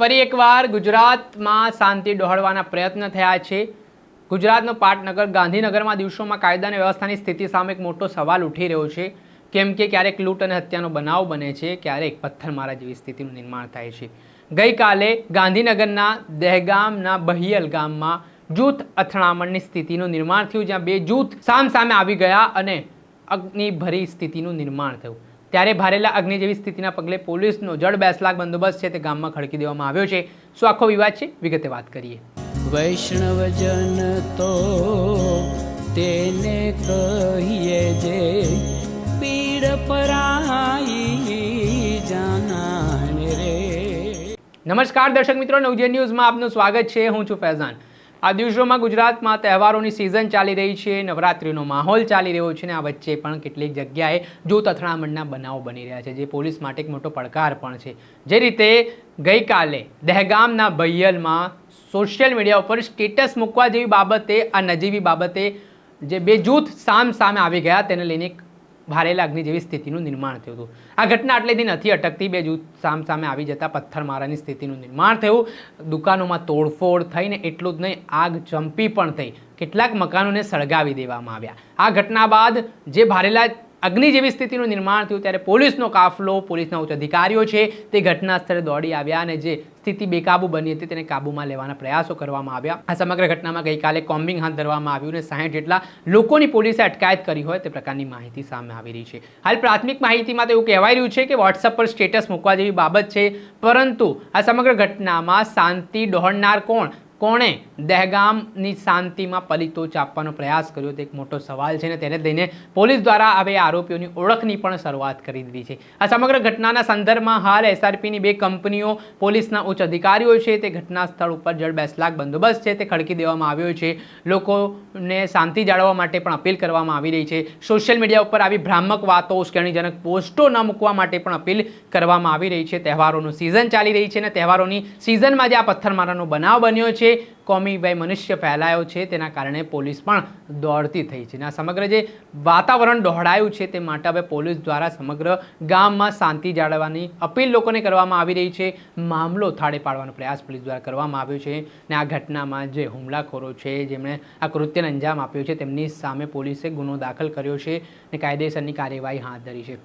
ફરી એકવાર ગુજરાતમાં શાંતિ ડહોળવાના પ્રયત્ન થયા છે. ગુજરાતનો પાટનગર, ગાંધીનગરમાં દિવસોમાં કાયદા અને વ્યવસ્થાની સ્થિતિ સામે એક મોટો સવાલ ઉઠી રહ્યો છે. કેમ કે ક્યારેક લૂંટ અને હત્યાનો બનાવ બને છે, ક્યારેક પથ્થરમારા જેવી સ્થિતિનું નિર્માણ થાય છે. ગઈકાલે ગાંધીનગરના દહેગામના બહિયલ ગામમાં જૂથ અથડામણની સ્થિતિનું નિર્માણ થયું, જ્યાં બે જૂથ સામ સામે આવી ગયા અને અગ્નિભરી સ્થિતિનું નિર્માણ થયું. ત્યારે ભારેલા અગ્નિ જેવી સ્થિતિના પગલે પોલીસનો જડ બેસલાક બંદોબસ્ત છે તે ગામમાં ખડકી દેવામાં આવ્યો છે. શું આખો વિવાદ છે? વિગતે વાત કરીએ. વૈષ્ણવજન તો તેને કહીએ જે પીડ પરાઈ જાનાને રે. નમસ્કાર દર્શક મિત્રો નવજે ન્યૂઝમાં આપનું સ્વાગત છે. હું છું ફૈઝાન. આ દિવસોમાં ગુજરાતમાં તહેવારોની સિઝન ચાલી રહી છે, નવરાત્રિનો માહોલ ચાલી રહ્યો છે અને આ વચ્ચે પણ કેટલીક જગ્યાએ જૂથ અથડામણના બનાવો બની રહ્યા છે, જે પોલીસ માટે એક મોટો પડકાર પણ છે. જે રીતે ગઈકાલે દહેગામના ભૈયલમાં સોશિયલ મીડિયા ઉપર સ્ટેટસ મૂકવા જેવી બાબતે, આ નજીવી બાબતે જે બે જૂથ સામ સામે આવી ગયા, તેને લઈને ભારે લાગણી જેવી સ્થિતિનું નિર્માણ થયું હતું. આ ઘટના આટલેથી નથી અટકતી બે જૂથ સામ સામે આવી જતા પથ્થરમારાની સ્થિતિનું નિર્માણ થયું. દુકાનોમાં તોડફોડ થઈને એટલું જ નહીં, આગ ચંપી પણ થઈ. કેટલાક મકાનોને સળગાવી દેવામાં આવ્યા. આ ઘટના બાદ જે ભારેલા અગ્નિ જેવી સ્થિતિનું નિર્માણ થયું ત્યારે પોલીસનો કાફલો, પોલીસના ઉચ્ચ અધિકારીઓ છે તે ઘટના સ્થળે દોડી આવ્યા અને જે સ્થિતિ બેકાબુ બની હતી તેને કાબૂમાં લેવાના પ્રયાસો કરવામાં આવ્યા. આ સમગ્ર ઘટનામાં ગઈકાલે કોમ્બિંગ હાથ ધરવામાં આવ્યું અને સાહીઠ જેટલા લોકોની પોલીસે અટકાયત કરી હોય તે પ્રકારની માહિતી સામે આવી રહી છે. હાલ પ્રાથમિક માહિતીમાં તો એવું કહેવાય રહ્યું છે કે વોટ્સઅપ પર સ્ટેટસ મૂકવા જેવી બાબત છે, પરંતુ આ સમગ્ર ઘટનામાં શાંતિ, ડહોળનાર કોણ? કોણે દહેગામની શાંતિમાં પલિતોચ આપવાનો પ્રયાસ કર્યો? તે એક મોટો સવાલ છે ને તેને લઈને પોલીસ દ્વારા હવે આરોપીઓની ઓળખની પણ શરૂઆત કરી દીધી છે. આ સમગ્ર ઘટનાના સંદર્ભમાં હાલ એસઆરપીની બે કંપનીઓ પોલીસના ઉચ્ચ અધિકારીઓ છે, તે ઘટના સ્થળ ઉપર જડ બેસલાક બંદોબસ્ત છે, તે ખડકી દેવામાં આવ્યો છે. લોકોને શાંતિ જાળવવા માટે પણ અપીલ કરવામાં આવી રહી છે. સોશિયલ મીડિયા ઉપર આવી ભ્રામક વાતો, ઉશ્કેરણીજનક પોસ્ટો ન મૂકવા માટે પણ અપીલ કરવામાં આવી રહી છે. તહેવારોનું સિઝન ચાલી રહી છે અને તહેવારોની સિઝનમાં જે આ પથ્થરમારાનો બનાવ બન્યો છે. કોમી વય મનુષ્ય ફેલાયો છે તેના કારણે પોલીસ પણ દોડતી થઈ છે. અને સમગ્ર જે વાતાવરણ દોહડાયું છે તે માટે હવે પોલીસ દ્વારા સમગ્ર ગામમાં શાંતિ જાળવવાની અપીલ લોકોને કરવામાં આવી રહી છે. મામલો થાળે પાડવાનો પ્રયાસ પોલીસ દ્વારા કરવામાં આવ્યો છે. અને આ ઘટનામાં જે હુમલાખોરો છે, જેમણે આ કૃત્યને અંજામ આપ્યો છે, તેમની સામે પોલીસે ગુનો દાખલ કર્યો છે અને કાયદેસરની કાર્યવાહી હાથ ધરી છે.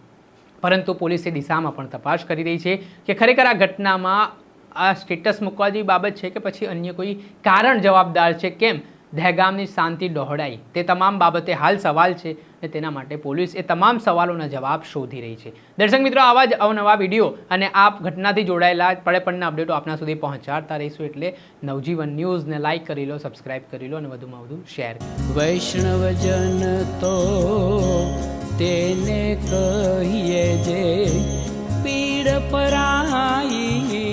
પરંતુ પોલીસે દિશામાં પણ તપાસ કરી રહી છે કે ખરેખર આ ઘટનામાં આ સ્ટેટસ મૂકવા જેવી બાબત છે કે પછી અન્ય કોઈ કારણ જવાબદાર છે કેમ? દહેગામની શાંતિ ડહોળાઈ તે તમામ બાબતે હાલ સવાલ છે અને તેના માટે પોલીસ એ તમામ સવાલોના જવાબ શોધી રહી છે. દર્શક મિત્રો, આવા જ અવનવા વીડિયો અને આ ઘટનાથી જોડાયેલા પડેપણના અપડેટો આપના સુધી પહોંચાડતા રહીશું એટલે નવજીવન ન્યૂઝને લાઇક કરી લો સબસ્ક્રાઇબ કરી લો અને વધુમાં વધુ શેર વૈષ્ણવજન તો તેને કહીએ જે પીડ પરાઈ